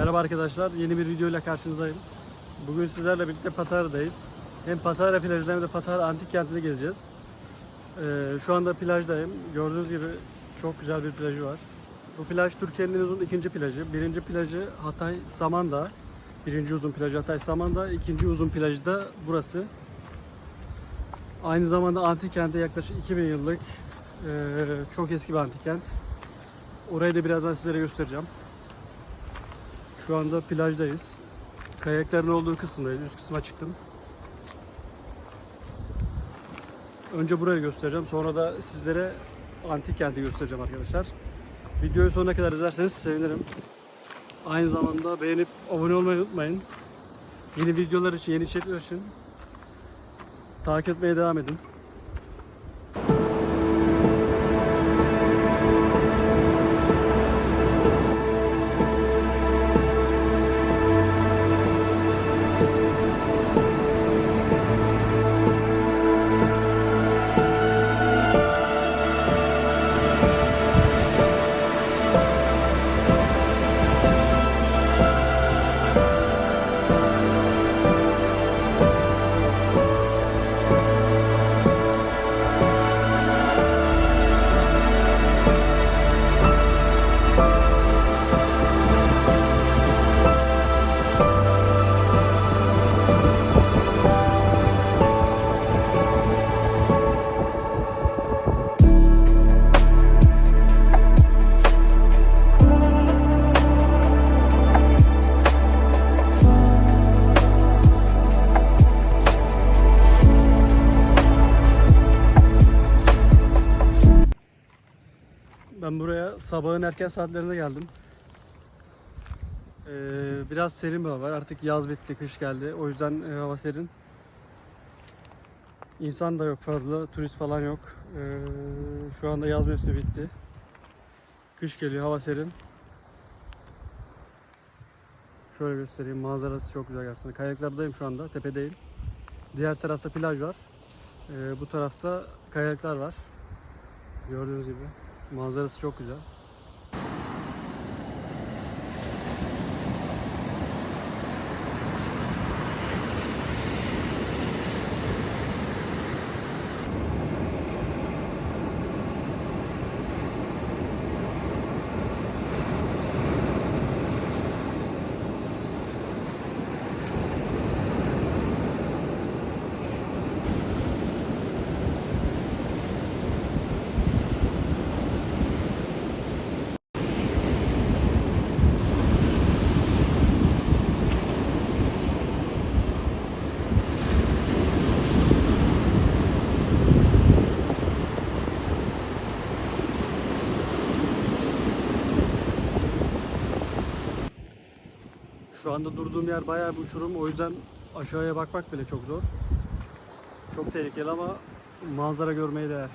Merhaba arkadaşlar, yeni bir video ile karşınızdayım. Bugün sizlerle birlikte Patara'dayız. Hem Patara plajını hem de Patara antik kentini gezeceğiz. Ee, şu anda plajdayım. Gördüğünüz gibi çok güzel bir plajı var. Bu plaj Türkiye'nin en uzun ikinci plajı. Birinci plajı Hatay Samandağ. Birinci uzun plajı Hatay Samandağ. ikinci uzun plajı da burası. Aynı zamanda antik kente yaklaşık 2000 yıllık ee, çok eski bir antik kent. Orayı da birazdan sizlere göstereceğim. Şu anda plajdayız. Kayakların olduğu kısımdayız. Üst kısma çıktım. Önce burayı göstereceğim. Sonra da sizlere antik kenti göstereceğim arkadaşlar. Videoyu sonuna kadar izlerseniz sevinirim. Aynı zamanda beğenip abone olmayı unutmayın. Yeni videolar için, yeni içerikler için takip etmeye devam edin. Sabahın erken saatlerinde geldim. Ee, biraz serin bir hava var. Artık yaz bitti, kış geldi. O yüzden e, hava serin. İnsan da yok fazla, turist falan yok. Ee, şu anda yaz mevsimi bitti. Kış geliyor, hava serin. Şöyle göstereyim, manzarası çok güzel gerçekten. Kayaklardayım şu anda, tepedeyim. Diğer tarafta plaj var. Ee, bu tarafta kayaklar var. Gördüğünüz gibi. Manzarası çok güzel. Şu anda durduğum yer bayağı bir uçurum. O yüzden aşağıya bakmak bile çok zor. Çok tehlikeli ama manzara görmeye değer.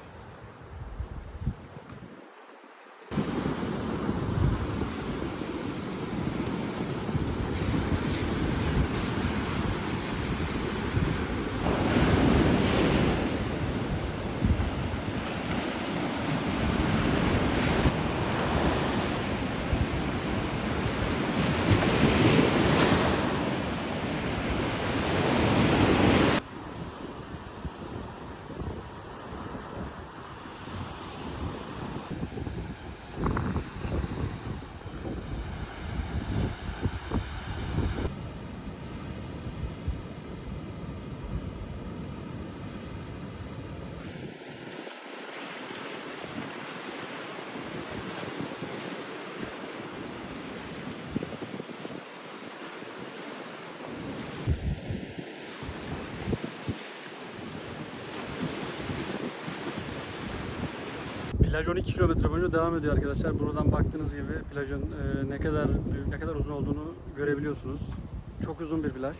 Plaj 12 kilometre boyunca devam ediyor arkadaşlar. Buradan baktığınız gibi plajın e, ne kadar büyük, ne kadar uzun olduğunu görebiliyorsunuz. Çok uzun bir plaj.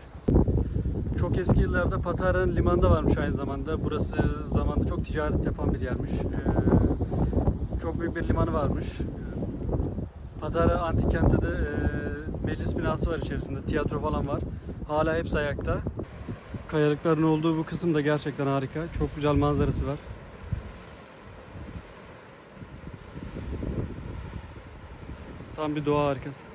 Çok eski yıllarda Patara'nın limanında varmış aynı zamanda. Burası zamanında çok ticaret yapan bir yermiş. E, çok büyük bir limanı varmış. Patara antik kentte de e, meclis binası var içerisinde. Tiyatro falan var. Hala hepsi ayakta. Kayalıkların olduğu bu kısım da gerçekten harika. Çok güzel manzarası var. Tam bir doğa harikası.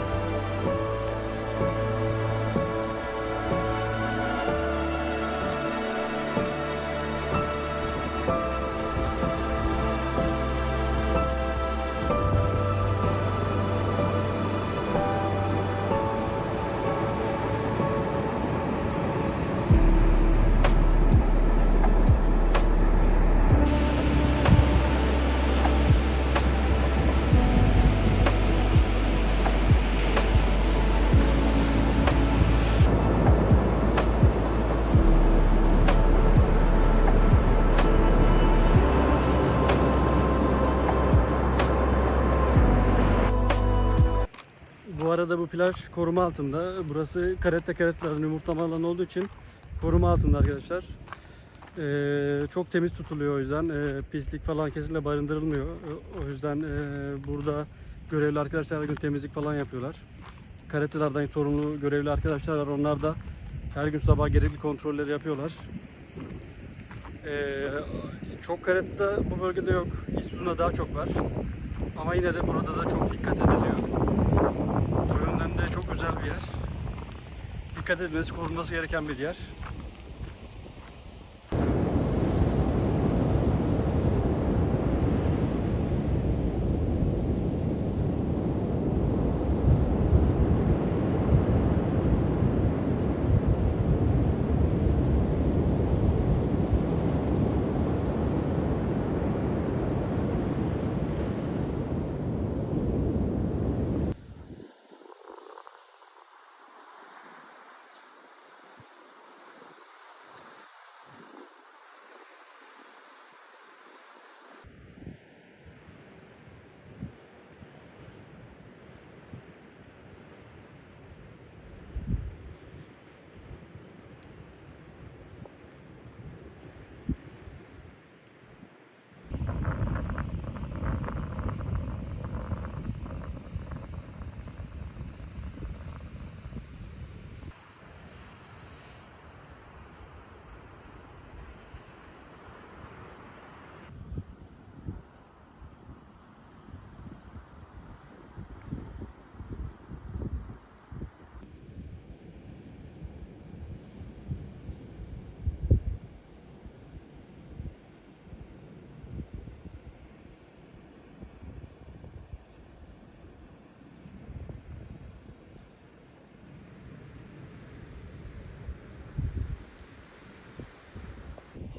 arada bu plaj koruma altında. Burası karette karetlerin yumurtlama alanı olduğu için koruma altında arkadaşlar. Ee, çok temiz tutuluyor o yüzden. Ee, pislik falan kesinlikle barındırılmıyor. Ee, O yüzden e, burada görevli arkadaşlar her gün temizlik falan yapıyorlar. Karetelerden sorumlu görevli arkadaşlar var. Onlar da her gün sabah gerekli kontrolleri yapıyorlar. Ee, çok karette bu bölgede yok. İztu'da daha çok var. Ama yine de burada da çok dikkat ediliyor. O yönden de çok özel bir yer. Dikkat edilmesi, korunması gereken bir yer.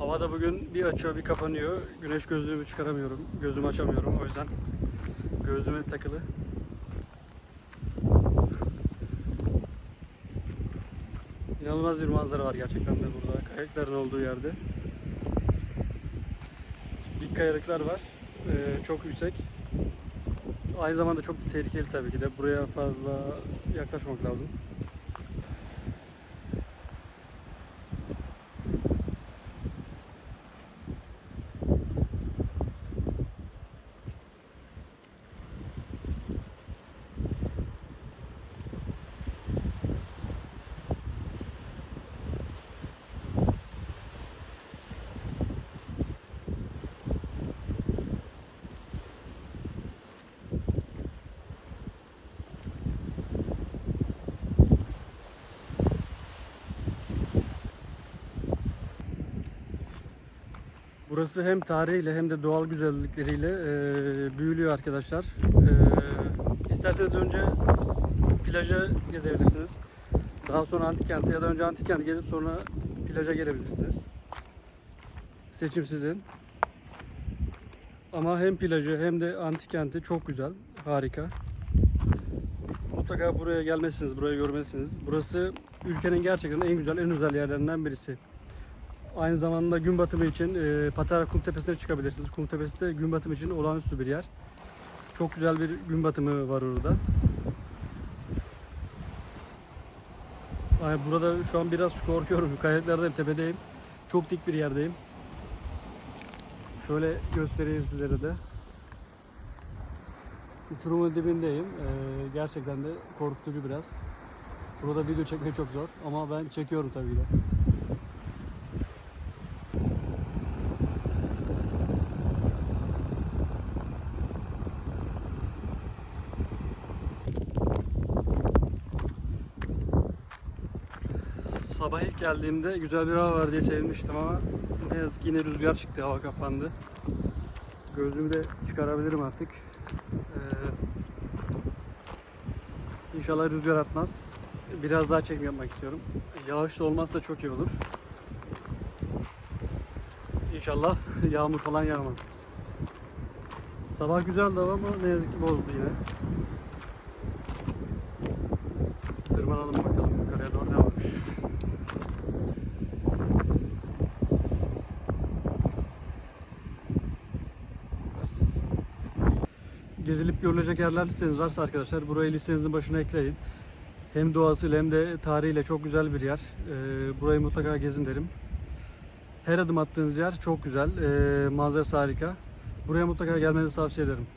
Havada bugün bir açıyor bir kapanıyor. Güneş gözlüğümü çıkaramıyorum. Gözümü açamıyorum o yüzden. Gözlüğüm hep takılı. İnanılmaz bir manzara var gerçekten de burada. Kayalıkların olduğu yerde. Dik kayalıklar var. Ee, çok yüksek. Aynı zamanda çok tehlikeli tabii ki de. Buraya fazla yaklaşmak lazım. Burası hem tarihiyle hem de doğal güzellikleriyle e, büyülüyor arkadaşlar. E, isterseniz önce plaja gezebilirsiniz. Daha sonra antik kenti ya da önce antik kenti gezip sonra plaja gelebilirsiniz. Seçim sizin. Ama hem plajı hem de antik kenti çok güzel, harika. Mutlaka buraya gelmelisiniz, burayı görmelisiniz. Burası ülkenin gerçekten en güzel, en özel yerlerinden birisi. Aynı zamanda gün batımı için e, Patara Kum Tepesi'ne çıkabilirsiniz. Kum Tepesi de gün batımı için olağanüstü bir yer. Çok güzel bir gün batımı var orada. Ay, burada şu an biraz korkuyorum. Kayalıklardayım, tepedeyim. Çok dik bir yerdeyim. Şöyle göstereyim sizlere de. Uçurumun dibindeyim. Ee, gerçekten de korkutucu biraz. Burada video çekmek çok zor ama ben çekiyorum tabii ki de. Sabah ilk geldiğimde güzel bir hava var diye sevinmiştim ama ne yazık ki yine rüzgar çıktı, hava kapandı. Gözlüğümü de çıkarabilirim artık. Ee, inşallah rüzgar artmaz. Biraz daha çekim yapmak istiyorum. Yağışlı olmazsa çok iyi olur. İnşallah yağmur falan yağmaz. Sabah güzeldi ama ne yazık ki bozdu yine. Gezilip görülecek yerler listeniz varsa arkadaşlar burayı listenizin başına ekleyin. Hem doğasıyla hem de tarihiyle çok güzel bir yer. Ee, burayı mutlaka gezin derim. Her adım attığınız yer çok güzel. Ee, manzarası harika. Buraya mutlaka gelmenizi tavsiye ederim.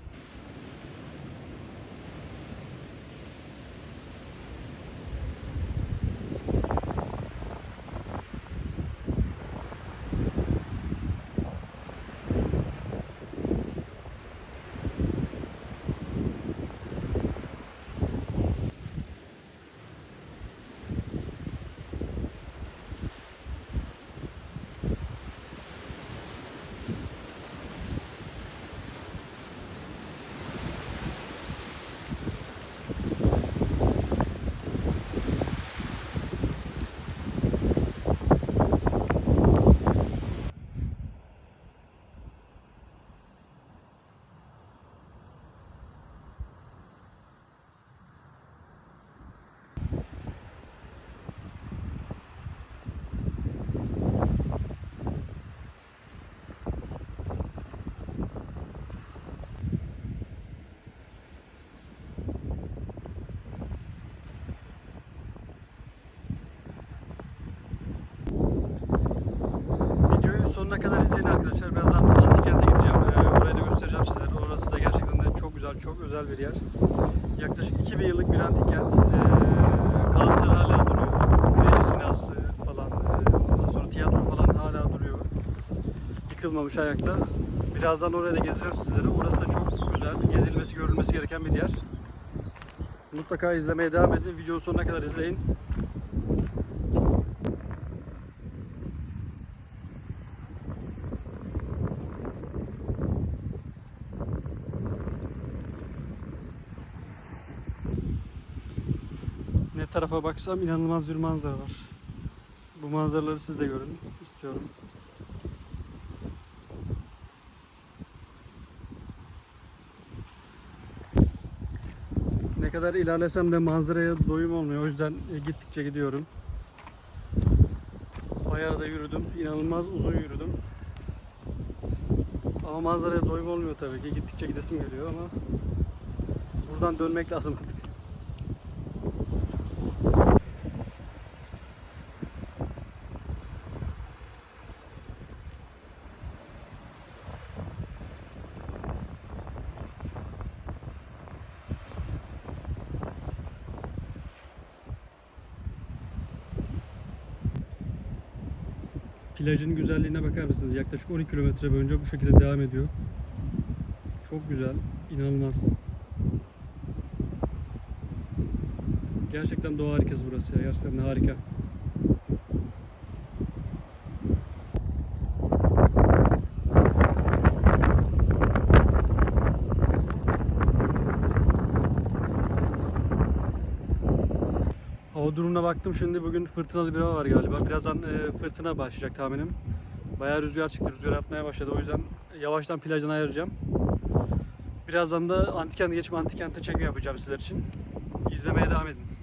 Sonuna kadar izleyin arkadaşlar. Birazdan antik kente gideceğim. Ee, orayı da göstereceğim sizlere. Orası da gerçekten de çok güzel, çok özel bir yer. Yaklaşık 2000 yıllık bir antik kent. Ee, kalıntılar hala duruyor. Meclis binası falan. ee, ondan sonra tiyatro falan hala duruyor. Yıkılmamış ayakta. Birazdan oraya da gezeceğim sizlere. Orası da çok güzel. Gezilmesi, görülmesi gereken bir yer. Mutlaka izlemeye devam edin. Videonun sonuna kadar izleyin. Ne tarafa baksam inanılmaz bir manzara var. Bu manzaraları siz de görün istiyorum. Ne kadar ilerlesem de manzaraya doyum olmuyor. O yüzden e, gittikçe gidiyorum. Bayağı da yürüdüm. İnanılmaz uzun yürüdüm. Ama manzaraya doyum olmuyor tabii ki. Gittikçe gidesim geliyor ama buradan dönmek lazım artık. Plajın güzelliğine bakar mısınız? Yaklaşık 12 kilometre boyunca bu şekilde devam ediyor. Çok güzel, inanılmaz. Gerçekten doğa harikası burası ya. Gerçekten harika. Hava durumuna baktım şimdi bugün fırtınalı bir hava var galiba. Birazdan e, fırtına başlayacak tahminim. Bayağı rüzgar çıktı, rüzgar atmaya başladı. O yüzden yavaştan plajdan ayıracağım. Birazdan da Antikent'e geçip Antikent'e çekim yapacağım sizler için. İzlemeye devam edin.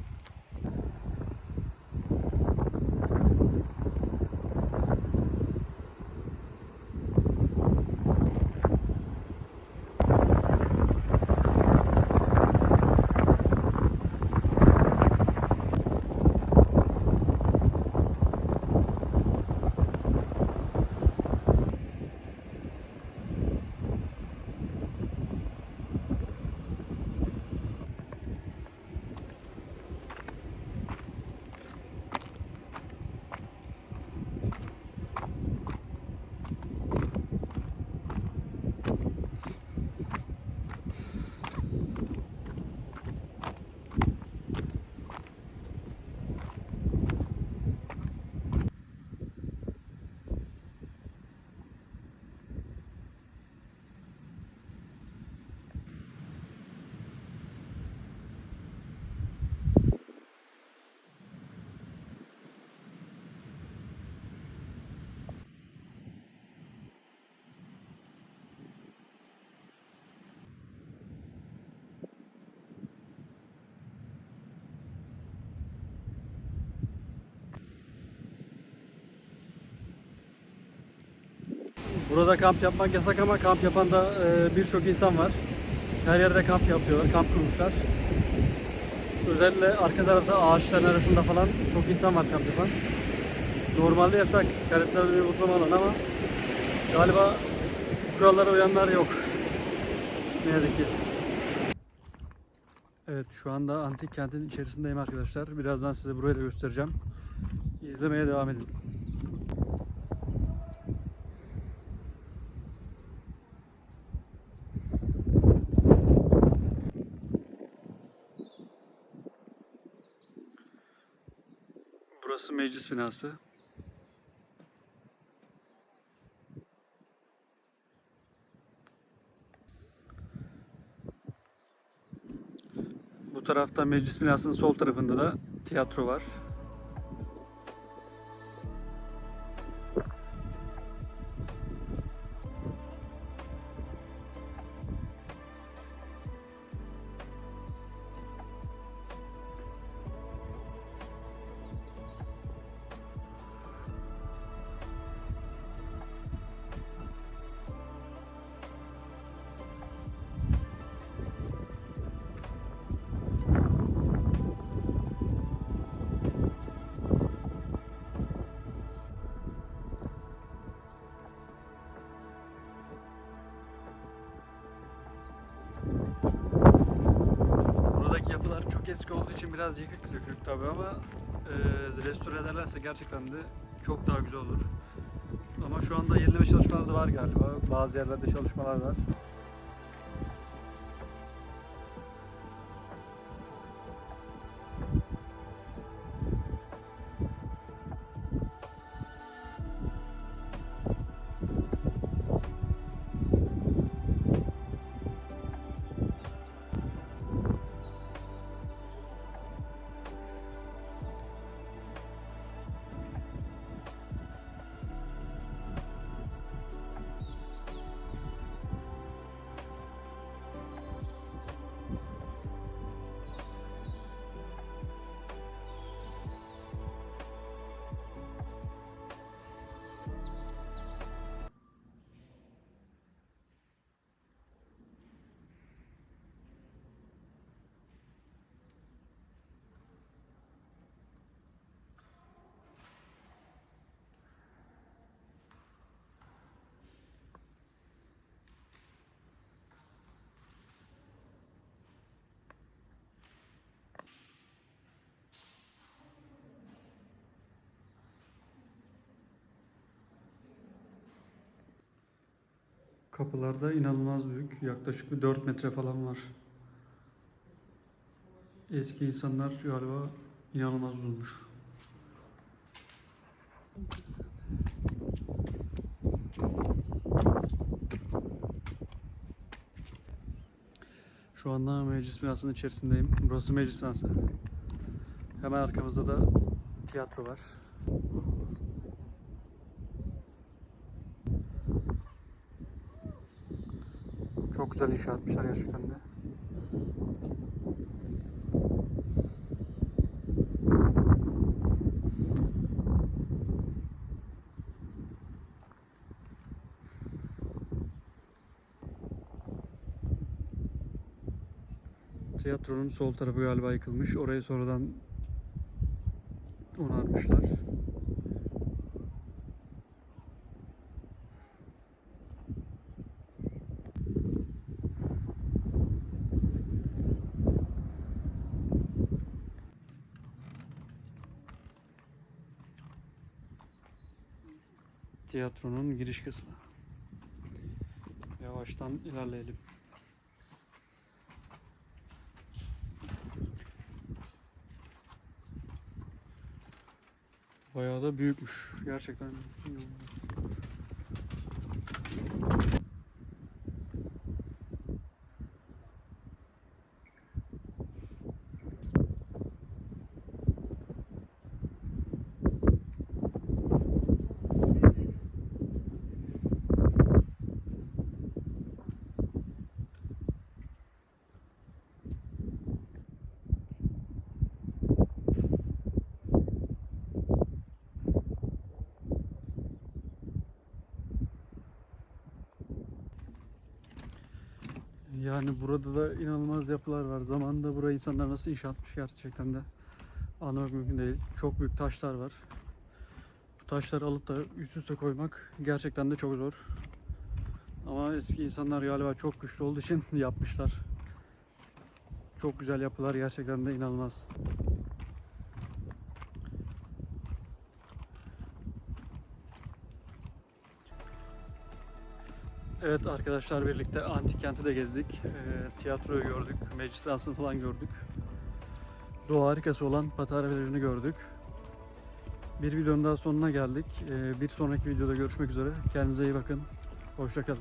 Burada kamp yapmak yasak ama kamp yapan da e, birçok insan var. Her yerde kamp yapıyorlar, kamp kurmuşlar. Özellikle arka tarafta ağaçların arasında falan çok insan var kamp yapan. Normalde yasak, karetlerde bir oturma alanı ama galiba kurallara uyanlar yok. Ne yazık ki. Evet şu anda antik kentin içerisindeyim arkadaşlar. Birazdan size burayı da göstereceğim. İzlemeye devam edin. Burası meclis binası. Bu tarafta meclis binasının sol tarafında da tiyatro var. Eski olduğu için biraz yıkık dökük tabi ama e, restore ederlerse gerçekten de çok daha güzel olur. Ama şu anda yenileme çalışmaları da var galiba. Bazı yerlerde çalışmalar var. Kapılarda inanılmaz büyük. Yaklaşık bir 4 metre falan var. Eski insanlar galiba inanılmaz uzunmuş. Şu anda meclis binasının içerisindeyim. Burası meclis binası. Hemen arkamızda da tiyatro var. Çok güzel inşa etmişler gerçekten de. Tiyatronun sol tarafı galiba yıkılmış. Orayı sonradan onarmışlar. Tiyatronun giriş kısmı. Yavaştan ilerleyelim. Bayağı da büyükmüş. Gerçekten. Yani burada da inanılmaz yapılar var. Zamanında burayı insanlar nasıl inşa etmiş gerçekten de anlamak mümkün değil. Çok büyük taşlar var. Bu taşları alıp da üst üste koymak gerçekten de çok zor. Ama eski insanlar galiba çok güçlü olduğu için yapmışlar. Çok güzel yapılar gerçekten de inanılmaz. Evet arkadaşlar birlikte antik kenti de gezdik. Ee, tiyatroyu gördük, meclis dansını falan gördük. Doğa harikası olan Patara Plajı'nı gördük. Bir videonun daha sonuna geldik. Ee, bir sonraki videoda görüşmek üzere. Kendinize iyi bakın. Hoşçakalın.